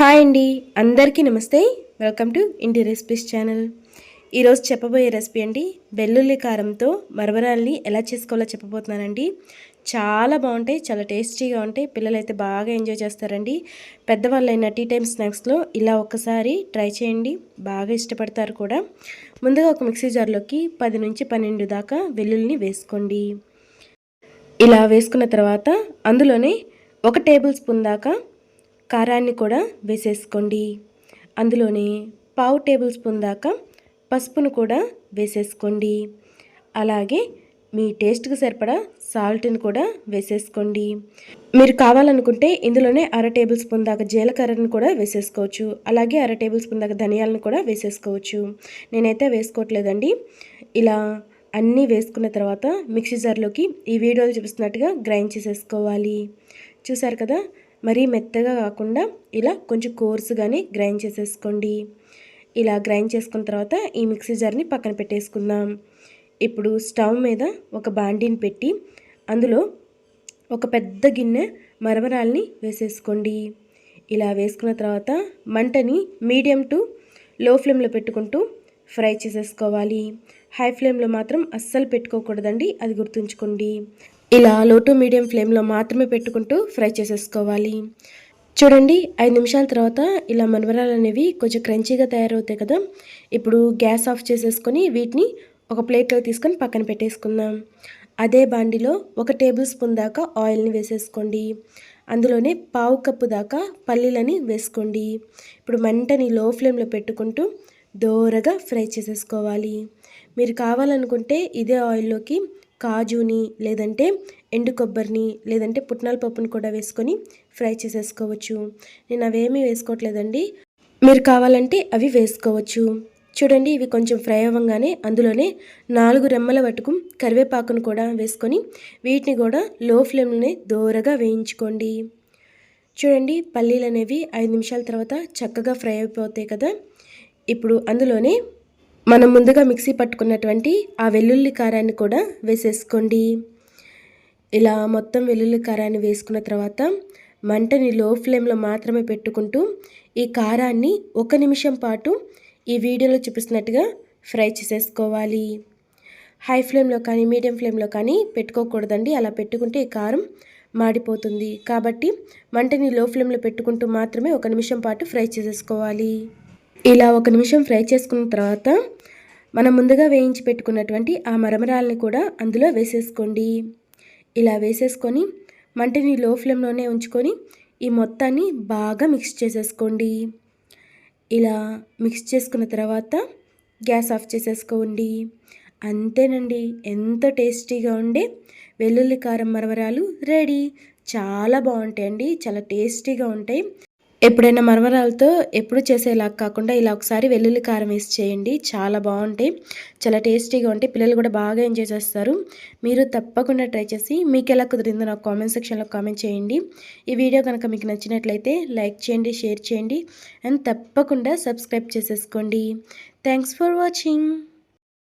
Hi అండి అందరికీ నమస్తే. వెల్కమ్ టు ఇంటి రెసిపీస్ ఛానల్. ఈరోజు చెప్పబోయే రెసిపీ అండి వెల్లుల్లి కారంతో మరమరాల్ని ఎలా చేసుకోవాలో చెప్పబోతున్నానండి. చాలా బాగుంటాయి చాలా టేస్టీగా ఉంటాయి పిల్లలు అయితే బాగా ఎంజాయ్ చేస్తారండి. పెద్దవాళ్ళైన టీ టైమ్ స్నాక్స్లో ఇలా ఒక్కసారి ట్రై చేయండి బాగా ఇష్టపడతారు కూడా. ముందుగా ఒక మిక్సీ జార్లోకి పది నుంచి పన్నెండు దాకా వెల్లుల్లిని వేసుకోండి. ఇలా వేసుకున్న తర్వాత అందులోనే ఒక టేబుల్ స్పూన్ దాకా కారాన్ని కూడా వేసేసుకోండి. అందులోనే పావు టేబుల్ స్పూన్ దాకా పసుపును కూడా వేసేసుకోండి. అలాగే మీ టేస్ట్కి సరిపడా సాల్ట్ని కూడా వేసేసుకోండి. మీరు కావాలనుకుంటే ఇందులోనే అర టేబుల్ స్పూన్ దాకా జీలకర్రను కూడా వేసేసుకోవచ్చు. అలాగే అర టేబుల్ స్పూన్ దాకా ధనియాలను కూడా వేసేసుకోవచ్చు. నేనైతే వేసుకోవట్లేదండి. ఇలా అన్నీ వేసుకున్న తర్వాత మిక్సీ జార్లోకి ఈ వీడియోలు చూపిస్తున్నట్టుగా గ్రైండ్ చేసేసుకోవాలి. చూసారు కదా? మరీ మెత్తగా కాకుండా ఇలా కొంచెం కోర్సుగానే గ్రైండ్ చేసేసుకోండి. ఇలా గ్రైండ్ చేసుకున్న తర్వాత ఈ మిక్సీ జార్ని పక్కన పెట్టేసుకుందాం. ఇప్పుడు స్టవ్ మీద ఒక బాండీని పెట్టి అందులో ఒక పెద్ద గిన్నె మరమరాల్ని వేసేసుకోండి. ఇలా వేసుకున్న తర్వాత మంటని మీడియం టు లో ఫ్లేమ్లో పెట్టుకుంటూ ఫ్రై చేసేసుకోవాలి. హై ఫ్లేమ్లో మాత్రం అస్సలు పెట్టుకోకూడదండి అది గుర్తుంచుకోండి. ఇలా లో టు మీడియం ఫ్లేమ్లో మాత్రమే పెట్టుకుంటూ ఫ్రై చేసేసుకోవాలి. చూడండి ఐదు నిమిషాల తర్వాత ఇలా మనవరాలు అనేవి కొంచెం క్రంచీగా తయారవుతాయి కదా. ఇప్పుడు గ్యాస్ ఆఫ్ చేసేసుకొని వీటిని ఒక ప్లేట్లో తీసుకొని పక్కన పెట్టేసుకుందాం. అదే బాండిలో ఒక టేబుల్ స్పూన్ దాకా ఆయిల్ని వేసేసుకోండి. అందులోనే పావు కప్పు దాకా పల్లీలని వేసుకోండి. ఇప్పుడు మంటని లో ఫ్లేమ్లో పెట్టుకుంటూ దోరగా ఫ్రై చేసేసుకోవాలి. మీరు కావాలనుకుంటే ఇదే ఆయిల్లోకి కాజుని లేదంటే ఎండు కొబ్బరిని లేదంటే పుట్నాల పప్పుని కూడా వేసుకొని ఫ్రై చేసేసుకోవచ్చు. నేను అవేమీ వేసుకోవట్లేదండి. మీరు కావాలంటే అవి వేసుకోవచ్చు. చూడండి ఇవి కొంచెం ఫ్రై అవ్వగానే అందులోనే నాలుగు రెమ్మల వటుకు కరివేపాకును కూడా వేసుకొని వీటిని కూడా లో ఫ్లేమ్లోనే దోరగా వేయించుకోండి. చూడండి పల్లీలు అనేవి ఐదు నిమిషాల తర్వాత చక్కగా ఫ్రై అయిపోతాయి కదా. ఇప్పుడు అందులోనే మనం ముందుగా మిక్సీ పట్టుకున్నటువంటి ఆ వెల్లుల్లి కారాన్ని కూడా వేసేసుకోండి. ఇలా మొత్తం వెల్లుల్లి కారాన్ని వేసుకున్న తర్వాత మంటని లో ఫ్లేమ్లో మాత్రమే పెట్టుకుంటూ ఈ కారాన్ని ఒక నిమిషం పాటు ఈ వీడియోలో చూపిస్తున్నట్టుగా ఫ్రై చేసేసుకోవాలి. హై ఫ్లేమ్లో కానీ మీడియం ఫ్లేమ్లో కానీ పెట్టుకోకూడదండి. అలా పెట్టుకుంటే ఈ కారం మాడిపోతుంది. కాబట్టి మంటని లో ఫ్లేమ్లో పెట్టుకుంటూ మాత్రమే ఒక నిమిషం పాటు ఫ్రై చేసేసుకోవాలి. ఇలా ఒక నిమిషం ఫ్రై చేసుకున్న తర్వాత మనం ముందుగా వేయించి పెట్టుకున్నటువంటి ఆ మరమరాలని కూడా అందులో వేసేసుకోండి. ఇలా వేసేసుకొని మంటని లో ఫ్లేమ్లోనే ఉంచుకొని ఈ మొత్తాన్ని బాగా మిక్స్ చేసేసుకోండి. ఇలా మిక్స్ చేసుకున్న తర్వాత గ్యాస్ ఆఫ్ చేసేసుకోండి. అంతేనండి ఎంత టేస్టీగా ఉండే వెల్లుల్లి కారం మరమరాలు రెడీ. చాలా బాగుంటాయండి చాలా టేస్టీగా ఉంటాయి. ఎప్పుడైనా మరమరాలతో ఎప్పుడు చేసేలా కాకుండా ఇలా ఒకసారి వెల్లుల్లి కారం వేసి చేయండి. చాలా బాగుంటాయి. చాలా టేస్టీగా ఉంటాయి. పిల్లలు కూడా బాగా ఎంజాయ్ చేస్తారు. మీరు తప్పకుండా ట్రై చేసి మీకు ఎలా కుదిరిందో నాకు కామెంట్ సెక్షన్లో కామెంట్ చేయండి. ఈ వీడియో కనుక మీకు నచ్చినట్లయితే లైక్ చేయండి షేర్ చేయండి. అండ్ తప్పకుండా సబ్స్క్రైబ్ చేసేసుకోండి. Thanks for watching.